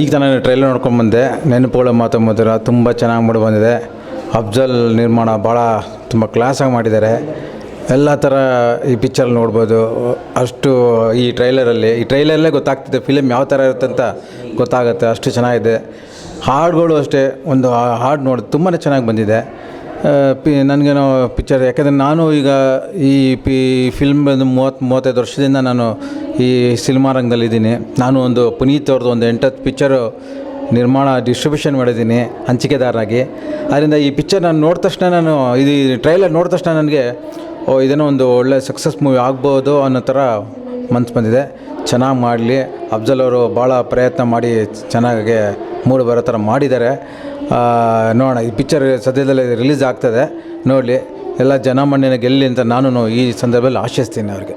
ಈಗ ನಾನು ಟ್ರೈಲರ್ ನೋಡ್ಕೊಂಡು ಬಂದೆ. ನೆನಪುಗಳು ಮಾತು ಮಧುರ ತುಂಬ ಚೆನ್ನಾಗಿ ಮಾಡಿ ಬಂದಿದೆ. ಅಫ್ಜಲ್ ನಿರ್ಮಾಣ ಭಾಳ ತುಂಬ ಕ್ಲಾಸಾಗಿ ಮಾಡಿದ್ದಾರೆ. ಎಲ್ಲ ಥರ ಈ ಪಿಕ್ಚರ್ ನೋಡ್ಬೋದು. ಅಷ್ಟು ಈ ಟ್ರೈಲರಲ್ಲಿ ಈ ಟ್ರೈಲರಲ್ಲೇ ಗೊತ್ತಾಗ್ತಿದೆ ಫಿಲಮ್ ಯಾವ ಥರ ಇರುತ್ತೆ ಅಂತ ಗೊತ್ತಾಗುತ್ತೆ. ಅಷ್ಟು ಚೆನ್ನಾಗಿದೆ. ಹಾಡುಗಳು ಅಷ್ಟೇ, ಒಂದು ಹಾಡು ನೋಡಿ ತುಂಬಾ ಚೆನ್ನಾಗಿ ಬಂದಿದೆ. ಪಿ ನನಗೇನೋ ಪಿಕ್ಚರ್ ಯಾಕೆಂದರೆ ನಾನು ಈಗ ಈ ಪಿ ಫಿಲ್ಮ್ ಬಂದು ಮೂವತ್ತು, ಮೂವತ್ತೈದು ವರ್ಷದಿಂದ ನಾನು ಈ ಸಿನಿಮಾ ರಂಗದಲ್ಲಿದ್ದೀನಿ. ನಾನು ಒಂದು ಪುನೀತ್ ಅವ್ರದ್ದು ಒಂದು ಎಂಟತ್ತು ಪಿಕ್ಚರು ನಿರ್ಮಾಣ ಡಿಸ್ಟ್ರಿಬ್ಯೂಷನ್ ಮಾಡಿದ್ದೀನಿ ಹಂಚಿಕೆದಾರನಾಗಿ ಅದರಿಂದ ಈ ಪಿಕ್ಚರ್ ನಾನು ನೋಡಿದ ತಕ್ಷಣ ನಾನು, ಇದು ಟ್ರೈಲರ್ ನೋಡಿದ ತಕ್ಷಣ ನನಗೆ, ಓ ಇದೇನೋ ಒಂದು ಒಳ್ಳೆ ಸಕ್ಸಸ್ ಮೂವಿ ಆಗ್ಬೋದು ಅನ್ನೋ ಥರ ಮನ್ಸು ಬಂದಿದೆ. ಚೆನ್ನಾಗಿ ಮಾಡಲಿ. ಅಫ್ಜಲ್ ಅವರು ಭಾಳ ಪ್ರಯತ್ನ ಮಾಡಿ ಚೆನ್ನಾಗಿ ಮೂಡಿ ಬರೋ ಥರ ಮಾಡಿದ್ದಾರೆ. ನೋಡೋಣ, ಈ ಪಿಕ್ಚರ್ ಸದ್ಯದಲ್ಲೇ ರಿಲೀಸ್ ಆಗ್ತದೆ. ನೋಡಲಿ, ಎಲ್ಲ ಜನ ಮಣ್ಣಿನ ಗೆಲ್ಲಿ ಅಂತ ನಾನು ಈ ಸಂದರ್ಭದಲ್ಲಿ ಆಶಿಸ್ತೀನಿ ಅವ್ರಿಗೆ.